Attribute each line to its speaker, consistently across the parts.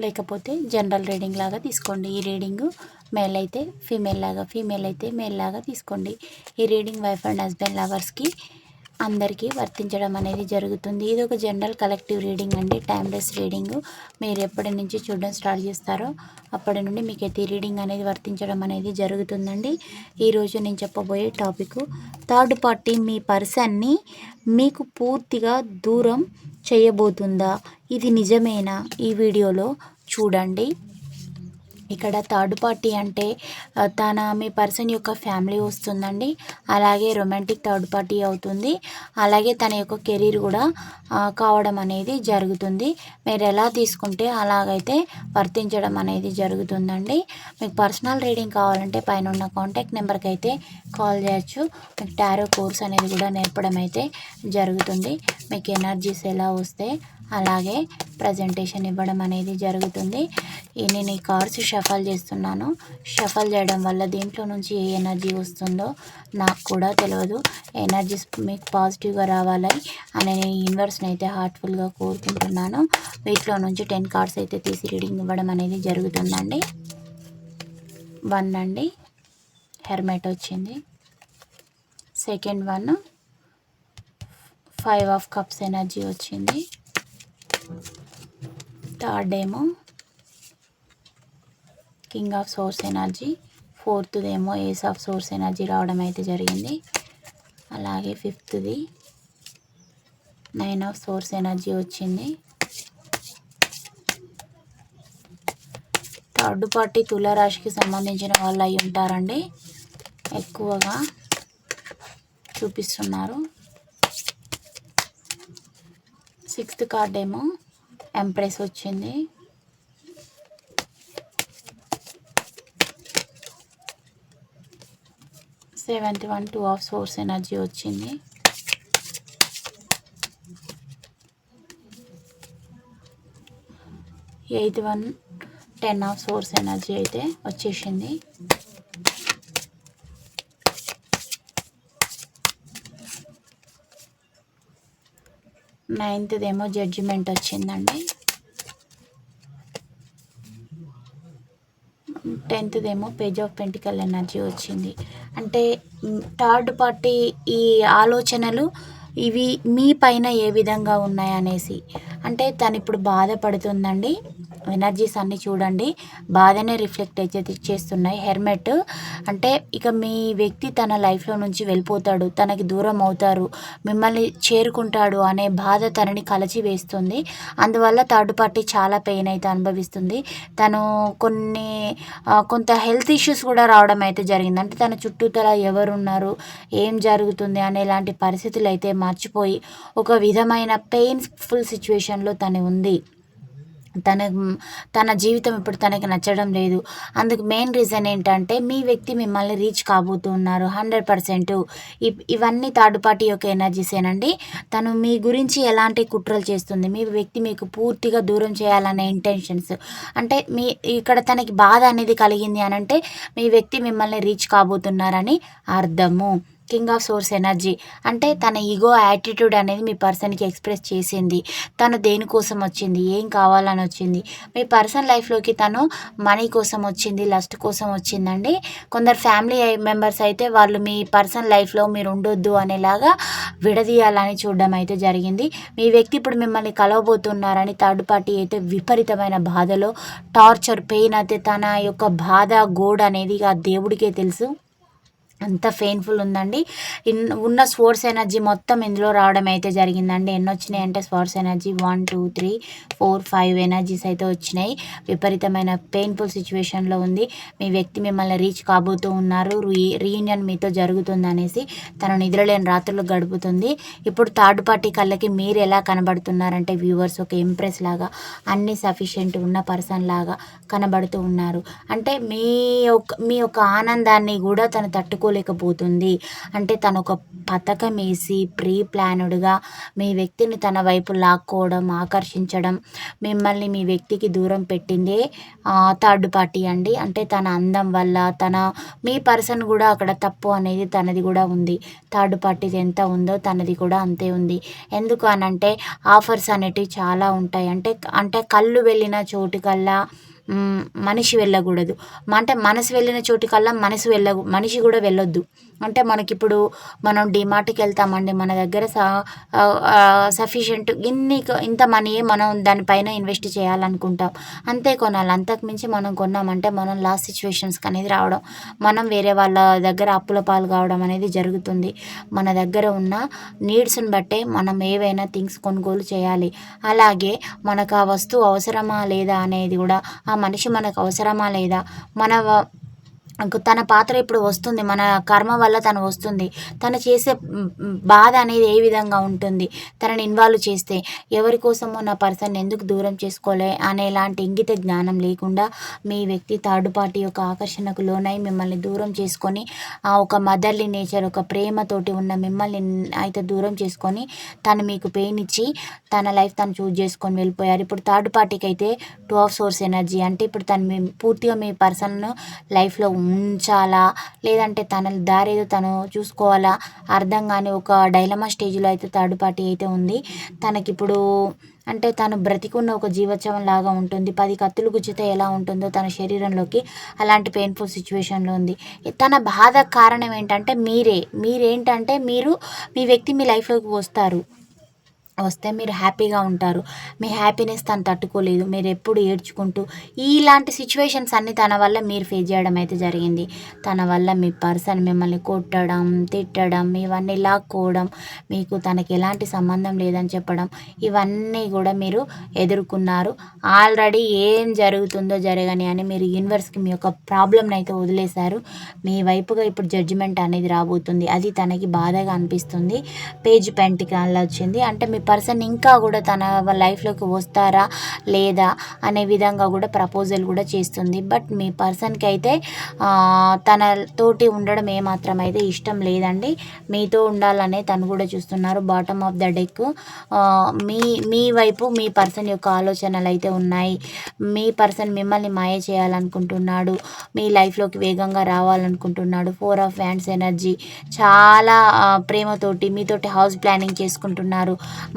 Speaker 1: లేకపోతే general reading లాగా తీసుకోండి. ఈ రీడింగు మేల్ అయితే ఫీమేల్ లాగా ఫీమేల్ అయితే మేల్ లాగా తీసుకోండి. ఈ రీడింగ్ వైఫ్ అండ్ హస్బెండ్ లవర్స్కి అందరికీ వర్తించడం అనేది జరుగుతుంది. ఇది ఒక జనరల్ కలెక్టివ్ రీడింగ్ అండి. Timeless reading. మీరు ఎప్పటి నుంచి చూడడం స్టార్ట్ చేస్తారో అప్పటి నుండి మీకు అయితే రీడింగ్ అనేది వర్తించడం అనేది జరుగుతుందండి. ఈరోజు నేను చెప్పబోయే టాపిక్ థర్డ్ పార్టీ మీ పర్సన్ని మీకు పూర్తిగా దూరం చేయబోతుందా? ఇది నిజమేనా? ఈ వీడియోలో చూడండి. ఇక్కడ థర్డ్ పార్టీ అంటే తన మీ పర్సన్ యొక్క ఫ్యామిలీ వస్తుందండి. అలాగే రొమాంటిక్ థర్డ్ పార్టీ అవుతుంది. అలాగే తన యొక్క కెరీర్ కూడా కావడం అనేది జరుగుతుంది. మీరు ఎలా తీసుకుంటే అలాగైతే వర్తించడం అనేది జరుగుతుందండి. మీకు పర్సనల్ రీడింగ్ కావాలంటే పైన ఉన్న కాంటాక్ట్ నెంబర్కి అయితే కాల్ చేయొచ్చు. మీకు టారో కోర్స్ అనేది కూడా నేర్పడం అయితే జరుగుతుంది. మీకు ఎనర్జీస్ ఎలా వస్తే అలాగే ప్రజెంటేషన్ ఇవ్వడం అనేది జరుగుతుంది. నేను ఈ కార్డ్స్ షఫల్ చేస్తున్నాను. షఫల్ చేయడం వల్ల దీంట్లో నుంచి ఏ ఎనర్జీ వస్తుందో నాకు కూడా తెలియదు ఎనర్జీస్ మీకు పాజిటివ్గా రావాలి అని నేను యూనివర్స్ని అయితే హార్ట్ఫుల్గా కోరుకుంటున్నాను. వీటిలో నుంచి టెన్ కార్డ్స్ అయితే తీసి రీడింగ్ ఇవ్వడం అనేది జరుగుతుందండి. వన్ అండి. హెర్మెట్ వచ్చింది. Second one five of cups energy వచ్చింది. థర్డ్ ఏమో కింగ్ ఆఫ్ సోర్స్ ఎనర్జీ. ఫోర్త్దేమో ఏస్ ఆఫ్ సోర్స్ ఎనర్జీ రావడం అయితే జరిగింది. అలాగే ఫిఫ్త్ది నైన్ ఆఫ్ సోర్స్ ఎనర్జీ వచ్చింది. థర్డ్ పార్టీ తులారాశికి సంబంధించిన వాళ్ళు అయి ఉంటారండి. ఎక్కువగా చూపిస్తున్నారు. సిక్స్త్ కార్డ్ ఏమో ఎంప్రెస్ వచ్చింది. Seventh one two of swords energy వచ్చింది. Eighth one ten of swords energy అయితే వచ్చేసింది. నైన్త్దేమో జడ్జిమెంట్ వచ్చిందండి. టెన్త్దేమో పేజ్ ఆఫ్ పెంటికల్ ఎనర్జీ వచ్చింది. అంటే థర్డ్ పార్టీ ఈ ఆలోచనలు ఇవి మీ పైన ఏ విధంగా ఉన్నాయనేసి. అంటే తను ఇప్పుడు బాధపడుతుందండి. ఎనర్జీస్ అన్నీ చూడండి. బాధనే రిఫ్లెక్ట్ అయితే చేస్తున్నాయి. హెర్మెట్ అంటే ఇక మీ వ్యక్తి తన లైఫ్లో నుంచి వెళ్ళిపోతాడు. తనకి దూరం అవుతారు. మిమ్మల్ని చేరుకుంటాడు అనే బాధ తనని కలచి వేస్తుంది. అందువల్ల థర్డ్ పార్టీ చాలా పెయిన్ అయితే అనుభవిస్తుంది. తను కొన్ని కొంత హెల్త్ ఇష్యూస్ కూడా రావడం అయితే జరిగింది. అంటే తన చుట్టూతల ఎవరున్నారు ఏం జరుగుతుంది అనేలాంటి పరిస్థితులు అయితే మర్చిపోయి ఒక విధమైన పెయిన్ఫుల్ సిచ్యువేషన్లో తను ఉంది. తన తన జీవితం ఇప్పుడు తనకి నచ్చడం లేదు. అందుకు మెయిన్ రీజన్ ఏంటంటే మీ వ్యక్తి మిమ్మల్ని రీచ్ కాబోతున్నారు. హండ్రెడ్ పర్సెంట్ ఇవన్నీ థర్డ్ పార్టీ యొక్క ఎనర్జీసేనండి తను మీ గురించి ఎలాంటి కుట్రలు చేస్తుంది? మీ వ్యక్తి మీకు పూర్తిగా దూరం చేయాలనే ఇంటెన్షన్స్ అంటే మీ ఇక్కడ తనకి బాధ అనేది కలిగింది అని అంటే మీ వ్యక్తి మిమ్మల్ని రీచ్ కాబోతున్నారని అర్థము. కింగ్ ఆఫ్ సోర్స్ ఎనర్జీ అంటే తన ఈగో యాటిట్యూడ్ అనేది మీ పర్సన్కి ఎక్స్ప్రెస్ చేసింది. తను దేనికోసం వచ్చింది? ఏం కావాలని వచ్చింది? మీ పర్సన్ లైఫ్లోకి తను మనీ కోసం వచ్చింది లస్ట్ కోసం వచ్చిందండి. కొందరు ఫ్యామిలీ మెంబర్స్ అయితే వాళ్ళు మీ పర్సన్ లైఫ్లో మీరు ఉండొద్దు అనేలాగా విడదీయాలని చూడడం అయితే జరిగింది. మీ వ్యక్తి ఇప్పుడు మిమ్మల్ని కలవబోతున్నారని థర్డ్ పార్టీ అయితే విపరీతమైన బాధలో టార్చర్ పెయిన్ అయితే తన యొక్క బాధ గోడ్ అనేది ఆ దేవుడికే తెలుసు. అంత పెయిన్ఫుల్ ఉందండి. ఇన్ ఉన్న స్పోర్ట్స్ ఎనర్జీ మొత్తం ఇందులో రావడం అయితే జరిగిందండి. ఎన్ని వచ్చినాయి అంటే swords energy one two three four five energies అయితే వచ్చినాయి. విపరీతమైన పెయిన్ఫుల్ సిచ్యువేషన్లో ఉంది. మీ వ్యక్తి మిమ్మల్ని రీచ్ కాబోతూ ఉన్నారు. రీ రీయూనియన్ మీతో జరుగుతుంది అనేసి తను నిద్రలేని రాత్రులు గడుపుతుంది. ఇప్పుడు థర్డ్ పార్టీ కళ్ళకి మీరు ఎలా కనబడుతున్నారంటే వ్యూవర్స్ ఒక ఇంప్రెస్ లాగా అన్ని సఫిషియెంట్ ఉన్న పర్సన్ లాగా కనబడుతూ ఉన్నారు. అంటే మీ యొక్క మీ యొక్క ఆనందాన్ని కూడా తను తట్టుకో తట్టుకోలేకపోతుంది అంటే తను ఒక పథకం వేసి ప్రీ ప్లానుడ్గా మీ వ్యక్తిని తన వైపు లాక్కోవడం ఆకర్షించడం మిమ్మల్ని మీ వ్యక్తికి దూరం పెట్టిందే థర్డ్ పార్టీ అండి. అంటే తన అందం వల్ల తన మీ పర్సన్ కూడా అక్కడ తప్పు అనేది తనది కూడా ఉంది. థర్డ్ పార్టీది ఎంత ఉందో తనది కూడా అంతే ఉంది. ఎందుకు అనంటే ఆఫర్స్ అనేటివి చాలా ఉంటాయి. అంటే అంటే కళ్ళు వెళ్ళిన చోటుకల్లా మనిషి వెళ్ళకూడదు. అంటే మనసు వెళ్ళిన చోటికల్లా మనసు వెళ్ళ మనిషి కూడా వెళ్ళొద్దు. అంటే మనకిప్పుడు మనం డిమార్ట్కి వెళ్తామండి మన దగ్గర సఫిషియెంట్ ఇన్ని ఇంత మనీ మనం దానిపైన ఇన్వెస్ట్ చేయాలనుకుంటాం. అంతే కొనాలి. అంతకుమించి మనం కొన్నామంటే మనం లాస్ట్ సిచ్యువేషన్స్కి అనేది రావడం మనం వేరే వాళ్ళ దగ్గర అప్పుల పాలు కావడం అనేది జరుగుతుంది. మన దగ్గర ఉన్న నీడ్స్ని బట్టే మనం ఏవైనా థింగ్స్ కొనుగోలు చేయాలి. అలాగే మనకు ఆ వస్తువు అవసరమా లేదా అనేది కూడా ఆ మనిషి మనకు అవసరమా లేదా? మన తన పాత్ర ఇప్పుడు వస్తుంది మన కర్మ వల్ల తను వస్తుంది. తను చేసే బాధ అనేది ఏ విధంగా ఉంటుంది? తనని ఇన్వాల్వ్ చేస్తే ఎవరి కోసమో నా పర్సన్ ఎందుకు దూరం చేసుకోలే అనే లాంటి ఇంగిత జ్ఞానం లేకుండా మీ వ్యక్తి థర్డ్ పార్టీ యొక్క ఆకర్షణకు లోనై మిమ్మల్ని దూరం చేసుకొని ఆ ఒక మదర్లీ నేచర్ ఒక ప్రేమతోటి ఉన్న మిమ్మల్ని అయితే దూరం చేసుకొని తను మీకు పెయిన్ ఇచ్చి తన లైఫ్ తను చూజ్ చేసుకొని వెళ్ళిపోయారు. ఇప్పుడు థర్డ్ పార్టీకి అయితే టూ ఆఫ్ సోర్స్ ఎనర్జీ అంటే ఇప్పుడు తను పూర్తిగా మీ పర్సన్ లైఫ్లో ఉంచాలా? లేదంటే తన దారి ఏదో తను చూసుకోవాలా? అర్థం కాని ఒక డైలమా స్టేజ్లో అయితే థర్డ్ పార్టీ అయితే ఉంది. తనకిప్పుడు అంటే తను బ్రతికున్న ఒక జీవోత్సవం లాగా ఉంటుంది. పది కత్తులు గుచ్చితే ఎలా ఉంటుందో తన శరీరంలోకి అలాంటి పెయిన్ఫుల్ సిచ్యువేషన్లో ఉంది. తన బాధ కారణం ఏంటంటే మీరే. మీరేంటంటే మీరు మీ వ్యక్తి మీ లైఫ్లోకి వస్తారు. వస్తే మీరు హ్యాపీగా ఉంటారు. మీ హ్యాపీనెస్ తను తట్టుకోలేదు. మీరు ఎప్పుడు ఏడ్చుకుంటూ ఇలాంటి సిచ్యువేషన్స్ అన్నీ తన వల్ల మీరు ఫేస్ చేయడం అయితే జరిగింది. తన వల్ల మీ పర్సన్ మిమ్మల్ని కొట్టడం తిట్టడం ఇవన్నీ లాక్కోవడం మీకు తనకి ఎలాంటి సంబంధం లేదని చెప్పడం ఇవన్నీ కూడా మీరు ఎదుర్కొన్నారు. ఆల్రెడీ ఏం జరుగుతుందో జరగని అని మీరు యూనివర్స్కి మీ యొక్క ప్రాబ్లమ్ని అయితే వదిలేశారు. మీ వైపుగా ఇప్పుడు జడ్జిమెంట్ అనేది రాబోతుంది. అది తనకి బాధగా అనిపిస్తుంది. పేజ్ పెంటికల్ వచ్చింది అంటే మీ పర్సన్ ఇంకా కూడా తన లైఫ్లోకి వస్తారా లేదా అనే విధంగా కూడా ప్రపోజల్ కూడా చేస్తుంది. బట్ మీ పర్సన్కి అయితే తన తోటి ఉండడం ఏమాత్రం అయితే ఇష్టం లేదండి. మీతో ఉండాలనే తను కూడా చూస్తున్నారు బాటమ్ ఆఫ్ ద డెక్. మీ మీ వైపు మీ పర్సన్ యొక్క ఆలోచనలు అయితే ఉన్నాయి. మీ పర్సన్ మిమ్మల్ని మాయ చేయాలనుకుంటున్నాడు. మీ లైఫ్లోకి వేగంగా రావాలనుకుంటున్నాడు. Four of wands energy. చాలా ప్రేమతోటి మీతోటి హౌస్ ప్లానింగ్ చేసుకుంటున్నారు.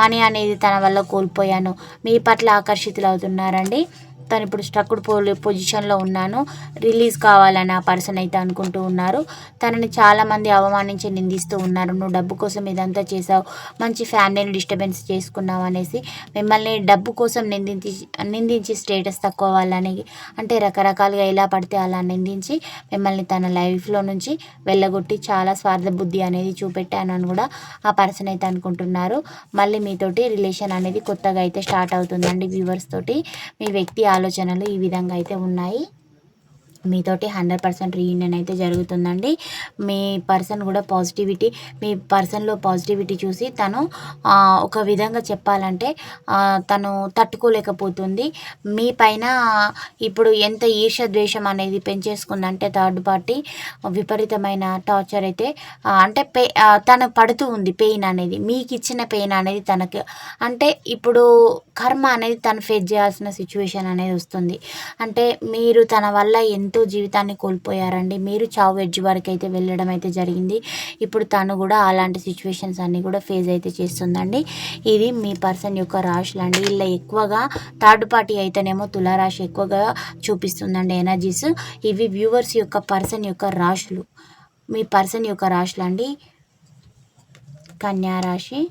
Speaker 1: మనీ అనేది తన వల్ల కోల్పోయాను. మీ పట్ల ఆకర్షితులు అవుతున్నారండి తను ఇప్పుడు స్ట్రక్డ్ పొజిషన్లో ఉన్నాను. రిలీజ్ కావాలని ఆ పర్సన్ అయితే అనుకుంటూ ఉన్నారు. తనని చాలామంది అవమానించి నిందిస్తూ ఉన్నారు. నువ్వు డబ్బు కోసం ఇదంతా చేసావు మంచి ఫ్యామిలీని డిస్టర్బెన్స్ చేసుకున్నావు అనేసి మిమ్మల్ని డబ్బు కోసం నిందించి నిందించి స్టేటస్ తక్కువ వాళ్ళని అంటే రకరకాలుగా ఎలా పడితే అలా నిందించి మిమ్మల్ని తన లైఫ్లో నుంచి వెళ్ళగొట్టి చాలా స్వార్థ బుద్ధి అనేది చూపెట్టాను అని కూడా ఆ పర్సన్ అయితే అనుకుంటున్నారు. మళ్ళీ మీతోటి రిలేషన్ అనేది కొత్తగా అయితే స్టార్ట్ అవుతుందండి వ్యూవర్స్ తోటి. మీ వ్యక్తి ఆలోచనలు ఈ విధంగా అయితే ఉన్నాయి. మీతోటి హండ్రెడ్ పర్సెంట్ రీయూనియన్ అయితే జరుగుతుందండి. మీ పర్సన్ కూడా పాజిటివిటీ మీ పర్సన్లో పాజిటివిటీ చూసి తను ఒక విధంగా చెప్పాలంటే తను తట్టుకోలేకపోతుంది. మీ పైన ఇప్పుడు ఎంత ఈర్ష ద్వేషం అనేది పెంచేసుకుందంటే థర్డ్ పార్టీ విపరీతమైన టార్చర్ అయితే అంటే పే తను పడుతూ ఉంది పెయిన్ అనేది. మీకు ఇచ్చిన పెయిన్ అనేది తనకి. అంటే ఇప్పుడు కర్మ అనేది తను ఫేస్ చేయాల్సిన సిచ్యువేషన్ అనేది వస్తుంది. అంటే మీరు తన వల్ల ఎంత ఎంతో జీవితాన్ని కోల్పోయారండి. మీరు చావు ఎడ్జ్ వరకు అయితే వెళ్ళడం అయితే జరిగింది. ఇప్పుడు తను కూడా అలాంటి సిచ్యువేషన్స్ అన్నీ కూడా ఫేస్ అయితే చేస్తుందండి. ఇది మీ పర్సన్ యొక్క రాశులు అండి ఇలా ఎక్కువగా థర్డ్ పార్టీ అయితేనేమో తులారాశి ఎక్కువగా చూపిస్తుందండి ఎనర్జీస్. ఇవి వ్యూవర్స్ యొక్క పర్సన్ యొక్క రాశులు. మీ పర్సన్ యొక్క రాశులు అండి కన్యారాశి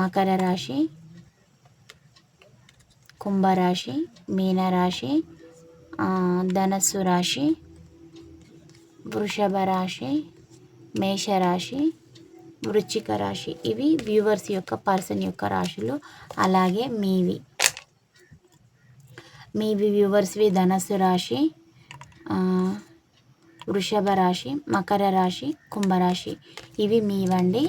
Speaker 1: మకర రాశి కుంభరాశి మీనరాశి ధనస్సు రాశి వృషభ రాశి మేషరాశి వృచ్చిక రాశి. ఇవి వ్యూవర్స్ యొక్క పర్సన్ యొక్క రాశులు. అలాగే మీవి. మీవి వ్యూవర్స్వి ధనస్సు రాశి వృషభ రాశి మకర రాశి కుంభరాశి. ఇవి మీవండి.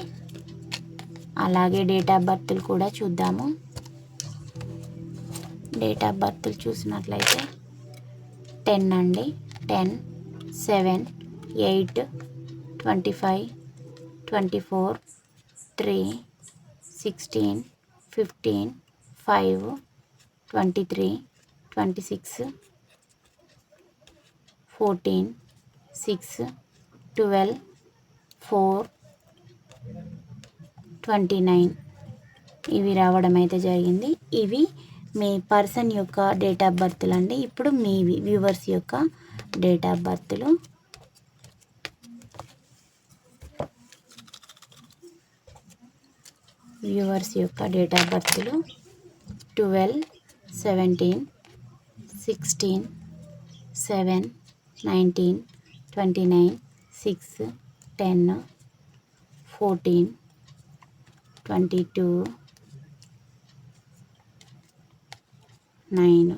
Speaker 1: అలాగే డేట్ ఆఫ్ బర్త్లు కూడా చూద్దాము. డేట్ ఆఫ్ బర్త్లు చూసినట్లయితే టెన్ అండి. Ten seven eight twenty five twenty four three sixteen fifteen five twenty three twenty six fourteen six twelve four twenty nine. ఇవి రావడం అయితే జరిగింది. ఇవి మీ పర్సన్ యొక్క డేట్ ఆఫ్ బర్త్లు అండి. ఇప్పుడు మీ వ్యూవర్స్ యొక్క డేట్ ఆఫ్ బర్త్లు. వ్యూవర్స్ యొక్క date of బర్త్లు twelve seventeen sixteen seven nineteen twenty nine six ten fourteen twenty two nine.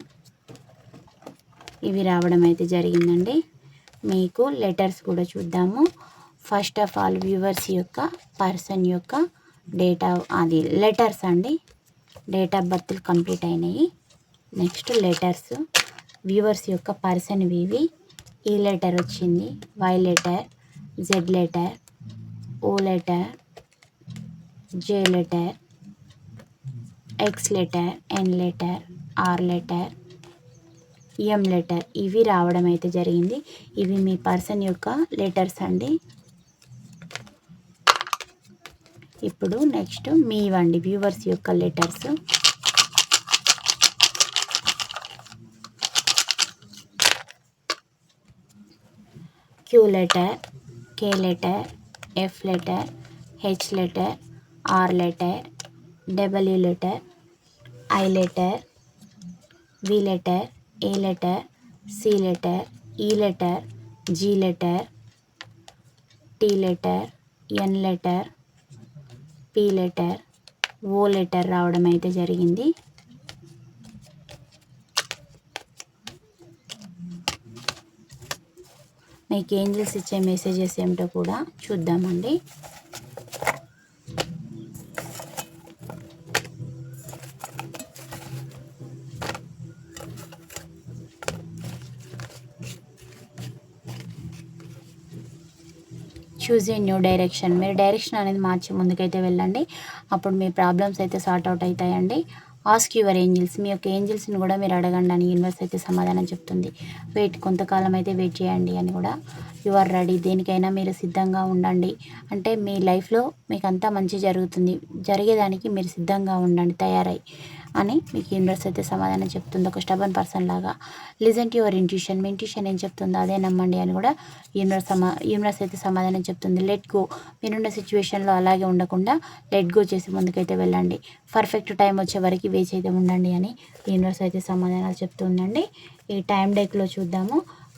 Speaker 1: ఇవి రావడం అయితే జరిగిందండి. మీకు లెటర్స్ కూడా చూద్దాము. ఫస్ట్ ఆఫ్ ఆల్ వ్యూవర్స్ యొక్క పర్సన్ యొక్క డేట్ ఆఫ్ అది లెటర్స్ అండి. డేట్ ఆఫ్ బర్త్లు కంప్లీట్ అయినాయి. నెక్స్ట్ లెటర్స్ వ్యూవర్స్ యొక్క పర్సన్ ఇవి ఈ లెటర్ వచ్చింది. Y letter Z letter O letter J letter X letter N letter. R letter M letter ఇవి రావడం అయితే జరిగింది. ఇవి మీ పర్సన్ యొక్క లెటర్స్ అండి. ఇప్పుడు నెక్స్ట్ మీ ఇవ్వండి వ్యూవర్స్ యొక్క letters Q letter K letter F letter H letter R letter W letter I letter V letter A letter C letter E letter G letter T letter N letter P letter O letter రావడం అయితే జరిగింది. మీకు angels ఇచ్చే messages ఏమిటో కూడా చూద్దామండి. Choose a new direction మీరు direction అనేది మార్చి ముందుకైతే వెళ్ళండి. అప్పుడు మీ ప్రాబ్లమ్స్ అయితే సార్ట్ అవుట్ అవుతాయండి. ఆస్క్ యువర్ ఏంజిల్స్ మీ యొక్క ఏంజిల్స్ని కూడా మీరు అడగండి అని యూనివర్స్ అయితే సమాధానం చెప్తుంది. వెయిట్ కొంతకాలం అయితే వెయిట్ చేయండి అని కూడా. You are ready. దేనికైనా మీరు సిద్ధంగా ఉండండి. అంటే మీ లైఫ్లో మీకు అంతా మంచి జరుగుతుంది. జరిగేదానికి మీరు సిద్ధంగా ఉండండి. తయారై అని మీకు యూనివర్స్ అయితే సమాధానం చెప్తుంది. ఒక స్టబన్ పర్సన్ లాగా. Listen to your intuition. Me intuition ఏం చెప్తుందో అదే నమ్మండి అని కూడా యూనివర్స్ సమా యూనివర్స్ అయితే సమాధానం చెప్తుంది. Let go. మీరున్న సిచ్యువేషన్లో అలాగే ఉండకుండా లెట్ గో చేసి ముందుకైతే వెళ్ళండి. పర్ఫెక్ట్ టైం వచ్చే వరకు వేచి అయితే ఉండండి అని యూనివర్స్ అయితే సమాధానాలు చెప్తుందండి. ఈ టైం డేక్లో చూద్దాము.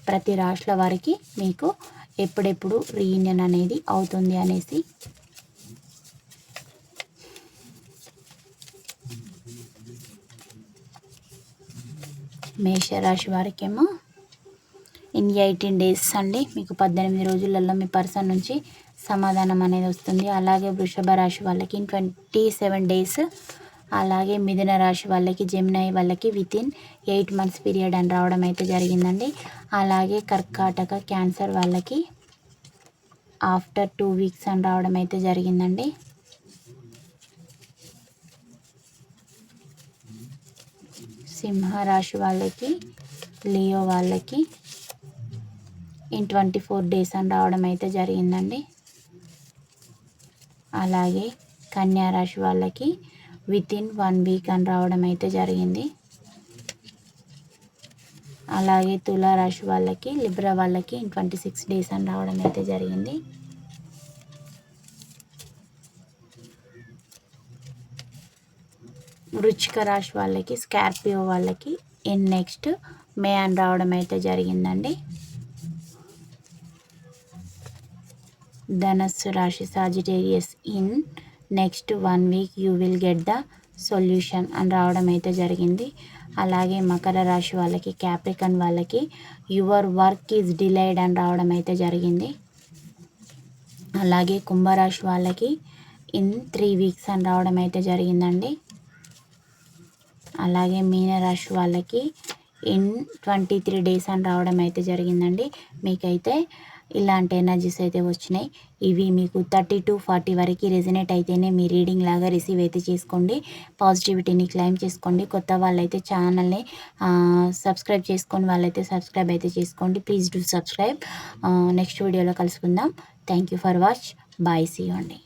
Speaker 1: ప్రతి రాష్ట్ర వారికి మీకు ఎప్పుడెప్పుడు రీయూనియన్ అనేది అవుతుంది అనేసి. మేషరాశి వారికేమో ఇన్ ఎయిటీన్ డేస్ అండి. మీకు పద్దెనిమిది రోజులలో మీ పర్సన్ నుంచి సమాధానం అనేది వస్తుంది. అలాగే వృషభ రాశి వాళ్ళకి ఇన్ ట్వంటీ సెవెన్ డేస్ అలాగే మిథున రాశి వాళ్ళకి జెమినై వాళ్ళకి వితిన్ ఎయిట్ మంత్స్ పీరియడ్ అని రావడం అయితే జరిగిందండి. అలాగే కర్కాటక క్యాన్సర్ వాళ్ళకి ఆఫ్టర్ టూ వీక్స్ అని రావడం అయితే జరిగిందండి. సింహరాశి వాళ్ళకి లియో వాళ్ళకి ఇన్ ట్వంటీ ఫోర్ డేస్ అని రావడం అయితే జరిగిందండి. అలాగే కన్యా రాశి వాళ్ళకి విత్ ఇన్ వన్ వీక్ అని రావడం అయితే జరిగింది. అలాగే తులారాశి వాళ్ళకి లిబ్రా వాళ్ళకి ట్వంటీ సిక్స్ డేస్ అని రావడం అయితే జరిగింది. వృచ్చిక రాశి వాళ్ళకి స్కార్పియో వాళ్ళకి ఇన్ నెక్స్ట్ మే అని రావడం అయితే జరిగిందండి. ధనస్సు రాశి Sagittarius in next one week you will get the solution అని రావడం అయితే జరిగింది. అలాగే మకర రాశి వాళ్ళకి క్యాప్రికన్ వాళ్ళకి యువర్ వర్క్ ఈజ్ డిలేడ్ అని రావడం అయితే జరిగింది. అలాగే కుంభరాశి వాళ్ళకి ఇన్ త్రీ వీక్స్ అని రావడం అయితే జరిగిందండి. అలాగే మీనరాశి వాళ్ళకి ఇన్ ట్వంటీ త్రీ డేస్ అని రావడం అయితే జరిగిందండి. మీకైతే ఇలాంటి ఎనర్జీస్ అయితే వచ్చినాయి. ఇవి మీకు థర్టీ టు ఫార్టీ వరకు రెజినేట్ అయితేనే మీ రీడింగ్ లాగా రిసీవ్ అయితే చేసుకోండి. పాజిటివిటీని క్లైమ్ చేసుకోండి. కొత్త వాళ్ళైతే ఛానల్ని సబ్స్క్రైబ్ చేసుకొని వాళ్ళైతే సబ్స్క్రైబ్ అయితే చేసుకోండి. ప్లీజ్ డూ సబ్స్క్రైబ్ నెక్స్ట్ వీడియోలో కలుసుకుందాం. Thank you for watch bye see అండి